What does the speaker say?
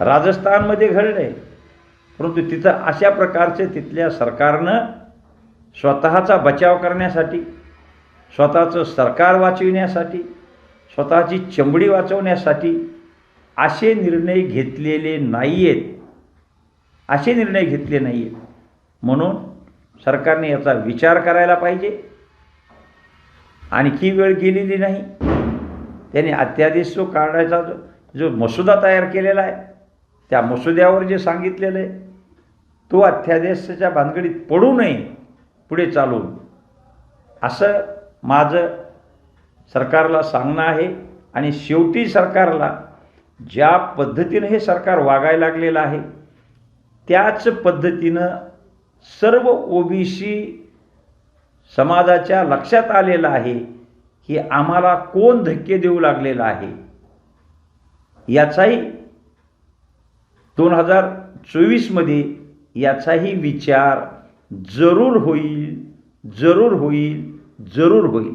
राजस्थानमध्ये घडलं. आहे परंतु तिथं अशा प्रकारचे तिथल्या सरकारनं स्वतःचा बचाव करण्यासाठी स्वतःचं सरकार वाचविण्यासाठी स्वतःची चमडी वाचवण्यासाठी असे निर्णय घेतलेले नाही आहेत असे निर्णय घेतले नाही आहेत म्हणून सरकारने याचा विचार करायला पाहिजे. आणखी वेळ गेलेली नाही. त्याने अत्यादेश जो काढायचा जो जो मसुदा तयार केलेला आहे त्या मसुद्यावर जे सांगितलेलं आहे तो अध्यादेशाच्या भानगडीत पडू नये पुढे चालून. असं माझं सरकारला सांगणं आहे आणि शेवटी सरकारला ज्या पद्धतीनं हे सरकार वागायला लागलेलं आहे त्याच पद्धतीनं सर्व ओबीसी समाजाच्या लक्षात आलेलं आहे की आम्हाला कोण धक्के देऊ लागलेलं आहे. याचाही दोन हजार चोवीसमध्ये याचाही विचार जरूर होईल जरूर होईल जरूर होईल.